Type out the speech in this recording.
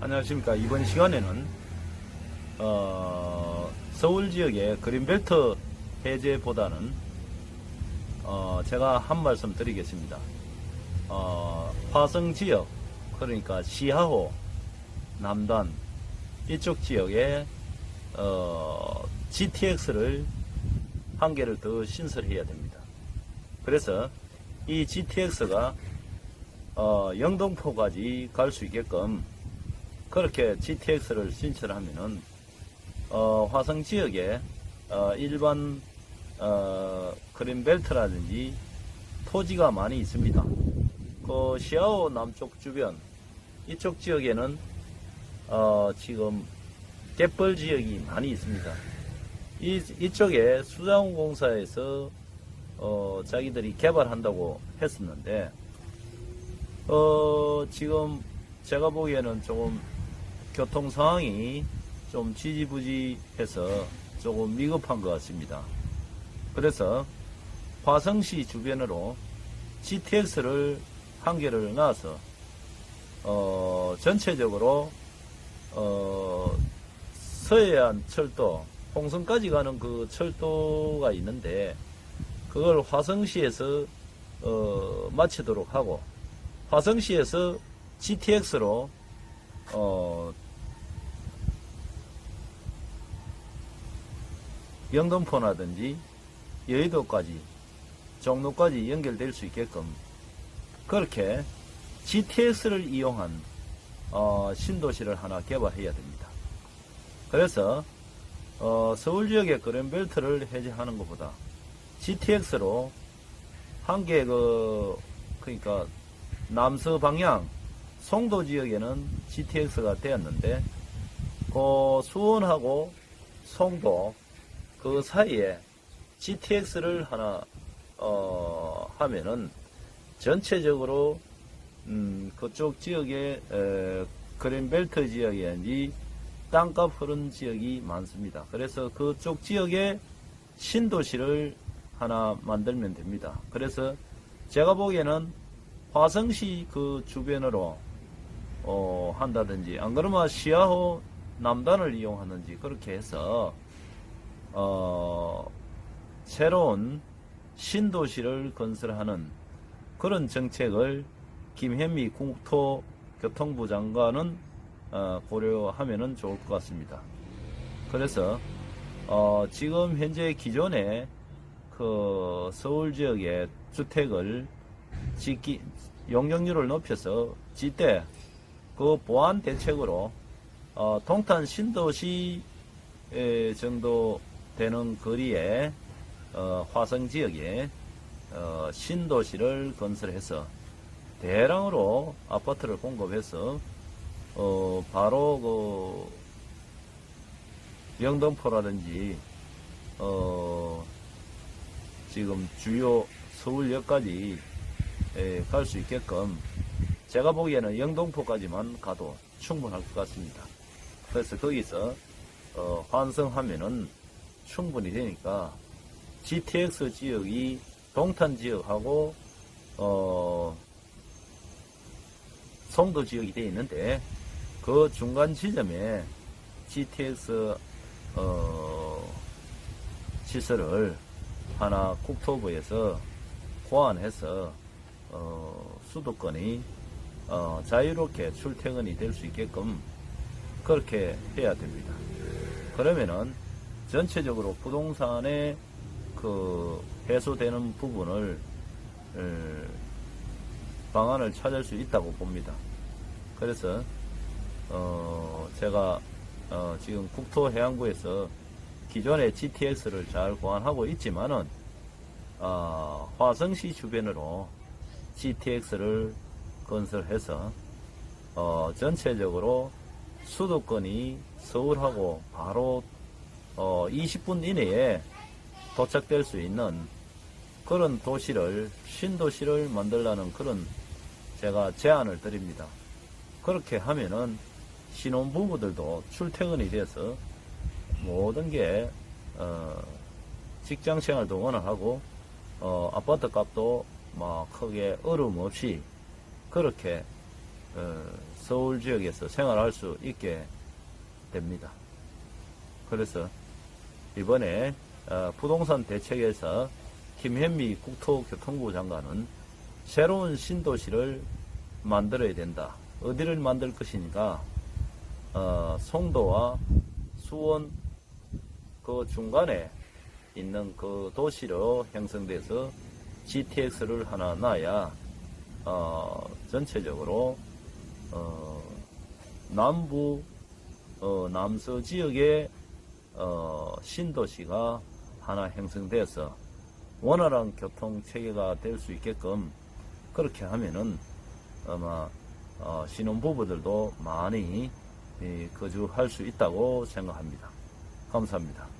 안녕하십니까. 이번 시간에는, 어, 서울 지역의 그린벨트 해제보다는, 어, 제가 한 말씀 드리겠습니다. 어, 화성 지역, 그러니까 시하호, 남단, 이쪽 지역에, 어, GTX를 한 개를 더 신설해야 됩니다. 그래서 이 GTX가 어, 영동포까지 갈 수 있게끔 그렇게 GTX를 신설하면은 어, 화성 지역에 어, 일반 어, 그린벨트라든지 토지가 많이 있습니다. 그 시아오 남쪽 주변 이쪽 지역에는 어, 지금 갯벌 지역이 많이 있습니다. 이, 이쪽에 수자원공사에서 어, 자기들이 개발한다고 했었는데 어, 지금 제가 보기에는 조금 교통 상황이 좀 지지부지해서 조금 미흡한 것 같습니다. 그래서 화성시 주변으로 GTX를 한 개를 놔서 어, 전체적으로 어, 서해안 철도, 홍성까지 가는 그 철도가 있는데 그걸 화성시에서 어, 마치도록 하고 화성시에서 GTX로 어, 영등포라든지 여의도까지 종로까지 연결될 수 있게끔 그렇게 GTX를 이용한 어, 신도시를 하나 개발해야 됩니다. 그래서 어, 서울 지역의 그린벨트를 해제하는 것보다 GTX로 한 개 그 그러니까 남서 방향 송도 지역에는 GTX가 되었는데 그 수원하고 송도 그 사이에 GTX를 하나 어, 하면은 전체적으로 음, 그쪽 지역에 에, 그린벨트 지역이든지 땅값 흐른 지역이 많습니다. 그래서 그쪽 지역에 신도시를 하나 만들면 됩니다. 그래서 제가 보기에는 화성시 그 주변으로 어, 한다든지 안 그러면 시야호 남단을 이용하든지 그렇게 해서 어, 새로운 신도시를 건설하는 그런 정책을 김현미 국토교통부 장관은 어, 고려하면은 좋을 것 같습니다. 그래서 어, 지금 현재 기존에 그 서울 지역의 주택을 짓기 용적률을 높여서 짓되 그 보완 대책으로 어, 동탄 신도시 에 정도 되는 거리에 어, 화성 지역에 어, 신도시를 건설해서 대량으로 아파트를 공급해서 어, 바로 그 영등포라든지 어, 지금 주요 서울역까지 갈 수 있게끔 제가 보기에는 영동포까지만 가도 충분할 것 같습니다. 그래서 거기서 어, 환성하면은 충분히 되니까 GTX 지역이 동탄 지역하고 어, 송도 지역이 되어 있는데 그 중간 지점에 GTX 어, 시설을 하나 국토부에서 고안해서 어, 수도권이 어, 자유롭게 출퇴근이 될 수 있게끔 그렇게 해야 됩니다. 그러면은 전체적으로 부동산의 그 해소되는 부분을 에, 방안을 찾을 수 있다고 봅니다. 그래서 어, 제가 어, 지금 국토해양부에서 기존의 GTX를 잘 보완하고 있지만은 어, 화성시 주변으로 GTX를 건설해서 어, 전체적으로 수도권이 서울하고 바로 어, 20분 이내에 도착될 수 있는 그런 도시를 신도시를 만들라는 그런 제가 제안을 드립니다. 그렇게 하면은 신혼부부들도 출퇴근이 돼서 모든 게 어, 직장 생활도 원활하고 어, 아파트 값도 막 크게 어려움 없이 그렇게 어, 서울 지역에서 생활할 수 있게 됩니다. 그래서 이번에 어, 부동산 대책에서 김현미 국토교통부 장관은 새로운 신도시를 만들어야 된다. 어디를 만들 것이니까 어, 송도와 수원 그 중간에 있는 그 도시로 형성돼서 GTX를 하나 놔야 어, 전체적으로 어, 남부 어, 남서 지역의 어, 신도시가 하나 형성돼서 원활한 교통 체계가 될 수 있게끔 그렇게 하면은 아마 어, 신혼부부들도 많이 이, 거주할 수 있다고 생각합니다. 감사합니다.